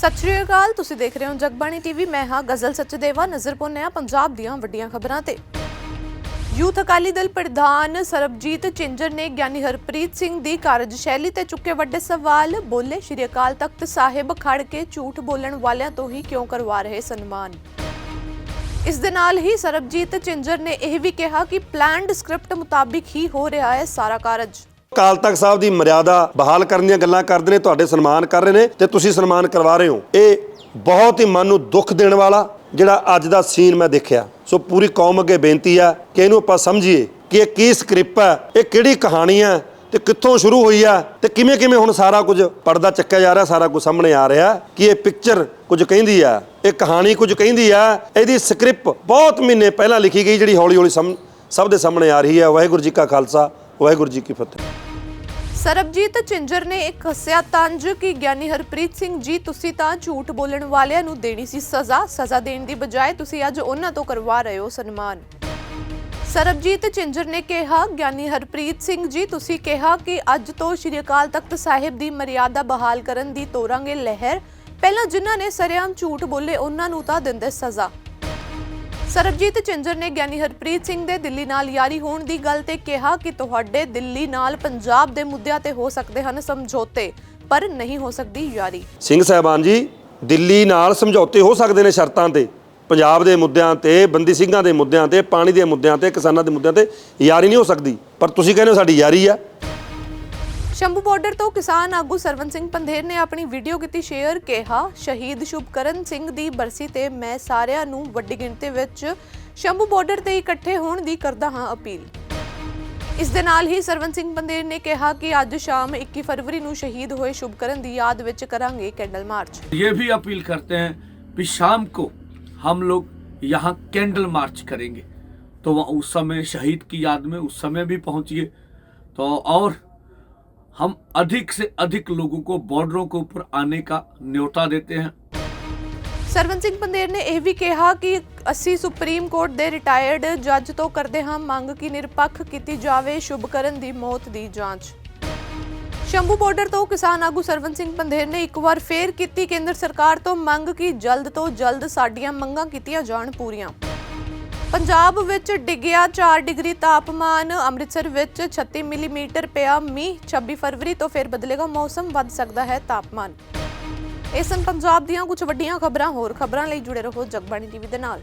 ਸਤਿ ਸ਼੍ਰੀ ਅਕਾਲ, ਤੁਸੀਂ ਦੇਖ ਰਹੇ ਹੋ ਜਗਬਾਣੀ ਟੀਵੀ ਮੈਂ ਹਾਂ ਗਜ਼ਲ ਸਚਦੇਵਾ, ਨਜ਼ਰ ਪਾਉਂਦੇ ਹਾਂ ਪੰਜਾਬ ਦੀਆਂ ਵੱਡੀਆਂ ਖਬਰਾਂ ਤੇ। ਯੂਥ ਅਕਾਲੀ ਦਲ ਪ੍ਰਧਾਨ ਸਰਬਜੀਤ ਚਿੰਜਰ ਨੇ ਗਿਆਨੀ ਹਰਪ੍ਰੀਤ ਸਿੰਘ ਦੀ ਕਾਰਜਸ਼ੈਲੀ ਤੇ ਚੁੱਕੇ ਵੱਡੇ ਸਵਾਲ। ਬੋਲੇ, ਸ਼੍ਰੀ ਅਕਾਲ ਤਖਤ ਸਾਹਿਬ ਖੜ ਕੇ ਝੂਠ ਬੋਲਣ ਵਾਲਿਆਂ ਤੋਂ ਹੀ ਕਿਉਂ ਕਰਵਾ ਰਹੇ ਸਨਮਾਨ? ਇਸ ਦੇ ਨਾਲ ਹੀ ਸਰਬਜੀਤ ਚਿੰਜਰ ਨੇ ਇਹ ਵੀ ਕਿਹਾ ਕਿ ਪਲਾਨਡ ਸਕ੍ਰਿਪਟ ਮੁਤਾਬਿਕ ਹੀ ਹੋ ਰਿਹਾ ਹੈ ਸਾਰਾ ਕਾਰਜ। ਅਕਾਲ ਤਖਤ ਸਾਹਿਬ ਦੀ ਮਰਿਆਦਾ ਬਹਾਲ ਕਰਨ ਦੀਆਂ ਗੱਲਾਂ ਕਰਦੇ ਨੇ, ਤੁਹਾਡੇ ਸਨਮਾਨ ਕਰ ਰਹੇ ਨੇ ਤੇ ਤੁਸੀਂ ਸਨਮਾਨ ਕਰਵਾ ਰਹੇ ਹੋ। ਇਹ ਬਹੁਤ ਹੀ ਮਨ ਨੂੰ ਦੁੱਖ ਦੇਣ ਵਾਲਾ ਜਿਹੜਾ ਅੱਜ ਦਾ ਸੀਨ ਮੈਂ ਦੇਖਿਆ। ਸੋ ਪੂਰੀ ਕੌਮ ਅੱਗੇ ਬੇਨਤੀ ਆ ਕਿ ਇਹਨੂੰ ਆਪਾਂ ਸਮਝੀਏ ਕਿ ਇਹ ਕੀ ਸਕ੍ਰਿਪਟ ਹੈ ਇਹ ਕਿਹੜੀ ਕਹਾਣੀ ਹੈ ਤੇ ਕਿੱਥੋਂ ਸ਼ੁਰੂ ਹੋਈ ਆ ਤੇ ਕਿਵੇਂ ਕਿਵੇਂ ਹੁਣ ਸਾਰਾ ਕੁਝ ਪਰਦਾ ਚੱਕਿਆ ਜਾ ਰਿਹਾ, ਸਾਰਾ ਕੁਝ ਸਾਹਮਣੇ ਆ ਰਿਹਾ ਕਿ ਇਹ ਪਿਕਚਰ ਕੁਝ ਕਹਿੰਦੀ ਆ, ਇਹ ਕਹਾਣੀ ਕੁਝ ਕਹਿੰਦੀ ਆ, ਇਹਦੀ ਸਕ੍ਰਿਪਟ ਬਹੁਤ ਮਹੀਨੇ ਪਹਿਲਾਂ ਲਿਖੀ ਗਈ ਜਿਹੜੀ ਹੌਲੀ ਹੌਲੀ ਸਮ- ਸਭ ਦੇ ਸਾਹਮਣੇ ਆ ਰਹੀ ਹੈ ਵਾਹਿਗੁਰੂ ਜੀ ਕਾ ਖਾਲਸਾ, ਵਾਹਿਗੁਰੂ ਜੀ ਕੀ ਫਤਿਹ। ਸਰਬਜੀਤ ਚਿੰਜਰ ਨੇ ਇੱਕ ਹੱਸਿਆ ਤੰਜ ਕਿ ਗਿਆਨੀ ਹਰਪ੍ਰੀਤ ਸਿੰਘ ਜੀ, ਤੁਸੀਂ ਤਾਂ ਝੂਠ ਬੋਲਣ ਵਾਲਿਆਂ ਨੂੰ ਦੇਣੀ ਸੀ ਸਜ਼ਾ। ਸਜ਼ਾ ਦੇਣ ਦੀ ਬਜਾਏ ਤੁਸੀਂ ਅੱਜ ਉਹਨਾਂ ਤੋਂ ਕਰਵਾ ਰਹੇ ਹੋ ਸਨਮਾਨ। ਸਰਬਜੀਤ ਚਿੰਜਰ ਨੇ ਕਿਹਾ, ਗਿਆਨੀ ਹਰਪ੍ਰੀਤ ਸਿੰਘ ਜੀ, ਤੁਸੀਂ ਕਿਹਾ ਕਿ ਅੱਜ ਤੋਂ ਸ਼੍ਰੀ ਅਕਾਲ ਤਖਤ ਸਾਹਿਬ ਦੀ ਮਰਿਆਦਾ ਬਹਾਲ ਕਰਨ ਦੀ ਤੋਰਾਂਗੇ ਲਹਿਰ। ਪਹਿਲਾਂ ਜਿਨ੍ਹਾਂ ਨੇ ਸਰੇਆਮ ਝੂਠ ਬੋਲੇ, ਉਹਨਾਂ ਨੂੰ ਤਾਂ ਦਿੰਦੇ ਸਜ਼ਾ। ਸਰਬਜੀਤ ਚਿੰਜਰ ਨੇ ਗਿਆਨੀ ਹਰਪ੍ਰੀਤ ਸਿੰਘ ਦੇ ਦਿੱਲੀ ਨਾਲ ਯਾਰੀ ਹੋਣ ਦੀ ਗੱਲ ਤੇ ਕਿਹਾ ਕਿ ਤੁਹਾਡੇ ਦਿੱਲੀ ਨਾਲ ਪੰਜਾਬ ਦੇ ਮੁੱਦਿਆਂ ਤੇ ਹੋ ਸਕਦੇ ਹਨ ਸਮਝੌਤੇ, ਪਰ ਨਹੀਂ ਹੋ ਸਕਦੀ ਯਾਰੀ। ਸਿੰਘ ਸਾਹਿਬਾਨ ਜੀ, ਦਿੱਲੀ ਨਾਲ ਸਮਝੌਤੇ ਹੋ ਸਕਦੇ ਨੇ ਸ਼ਰਤਾਂ ਤੇ। ਪੰਜਾਬ ਦੇ ਮੁੱਦਿਆਂ ਤੇ, ਬੰਦੀ ਸਿੰਘਾਂ ਦੇ ਮੁੱਦਿਆਂ ਤੇ, ਪਾਣੀ ਦੇ ਮੁੱਦਿਆਂ ਤੇ, ਕਿਸਾਨਾਂ ਦੇ ਮੁੱਦਿਆਂ ਤੇ ਯਾਰੀ ਨਹੀਂ ਹੋ ਸਕਦੀ। ਪਰ ਤੁਸੀਂ ਕਹਿੰਦੇ ਹੋ ਸਾਡੀ ਯਾਰੀ ਆ। ਸ਼ੰਭੂ ਬਾਰਡਰ ਤੋਂ ਕਿਸਾਨ ਆਗੂ ਸਰਵਨ ਸਿੰਘ ਪੰਧੇਰ ਨੇ ਆਪਣੀ ਵੀਡੀਓ ਕੀਤੀ ਸ਼ੇਅਰ ਕਿਹਾ ਸ਼ਹੀਦ ਸ਼ੁਭਕਰਨ ਸਿੰਘ ਦੀ ਬਰਸੀ ਤੇ ਮੈਂ ਸਾਰਿਆਂ ਨੂੰ ਵੱਡੀ ਗਿਣਤੀ ਵਿੱਚ ਸ਼ੰਭੂ ਬਾਰਡਰ ਤੇ ਇਕੱਠੇ ਹੋਣ ਦੀ ਕਰਦਾ ਹਾਂ ਅਪੀਲ ਇਸ ਦੇ ਨਾਲ ਹੀ ਸਰਵਨ ਸਿੰਘ ਪੰਧੇਰ ਨੇ ਕਿਹਾ ਕਿ ਅੱਜ ਸ਼ਾਮ 21 ਫਰਵਰੀ ਨੂੰ ਸ਼ਹੀਦ ਹੋਏ ਸ਼ੁਭਕਰਨ ਦੀ ਯਾਦ ਵਿੱਚ ਕਰਾਂਗੇ ਕੈਂਡਲ ਮਾਰਚ ये भी अपील करते हैं कि शाम को हम लोग यहाँ कैंडल मार्च करेंगे तो वहाँ उस समय शहीद की याद में उस समय भी पहुँचिए तो और हम अधिक से अधिक लोगों को बॉर्डरों के ऊपर आने का न्योता देते हैं ਸਰਵਨ ਸਿੰਘ ਪੰਧੇਰ ਨੇ ਇਹ ਵੀ ਕਿਹਾ ਕਿ ਅਸੀਂ ਸੁਪਰੀਮ ਕੋਰਟ ਦੇ ਰਿਟਾਇਰਡ ਜੱਜ ਤੋਂ ਕਰਦੇ ਹਾਂ ਮੰਗ ਕਿ ਨਿਰਪੱਖ ਕੀਤੀ ਜਾਵੇ ਸ਼ੁਭਕਰਨ ਦੀ ਮੌਤ ਦੀ ਜਾਂਚ ਸ਼ੰਭੂ ਬਾਰਡਰ ਤੋਂ ਕਿਸਾਨ ਆਗੂ ਸਰਵਨ ਸਿੰਘ ਪੰਧੇਰ ਨੇ ਇੱਕ ਵਾਰ ਫੇਰ ਕੀਤੀ ਕੇਂਦਰ ਸਰਕਾਰ ਤੋਂ ਮੰਗ ਕਿ ਜਲਦ ਤੋਂ ਜਲਦ ਸਾਡੀਆਂ ਮੰਗਾਂ ਕੀਤੀਆਂ ਜਾਣ ਪੂਰੀਆਂ ਪੰਜਾਬ ਵਿੱਚ ਡਿੱਗਿਆ 4 ਡਿਗਰੀ ਤਾਪਮਾਨ, ਅੰਮ੍ਰਿਤਸਰ ਵਿੱਚ 36 ਮਿਲੀਮੀਟਰ ਪਿਆ ਮੀਂਹ 26 ਫਰਵਰੀ ਤੋਂ ਫਿਰ ਬਦਲੇਗਾ ਮੌਸਮ, ਵੱਧ ਸਕਦਾ ਹੈ ਤਾਪਮਾਨ। ਇਸ ਸਨ ਪੰਜਾਬ ਦੀਆਂ ਕੁਝ ਵੱਡੀਆਂ ਖਬਰਾਂ, ਹੋਰ ਖਬਰਾਂ ਲਈ ਜੁੜੇ ਰਹੋ ਜਗਬਾਣੀ ਟੀਵੀ ਦੇ ਨਾਲ।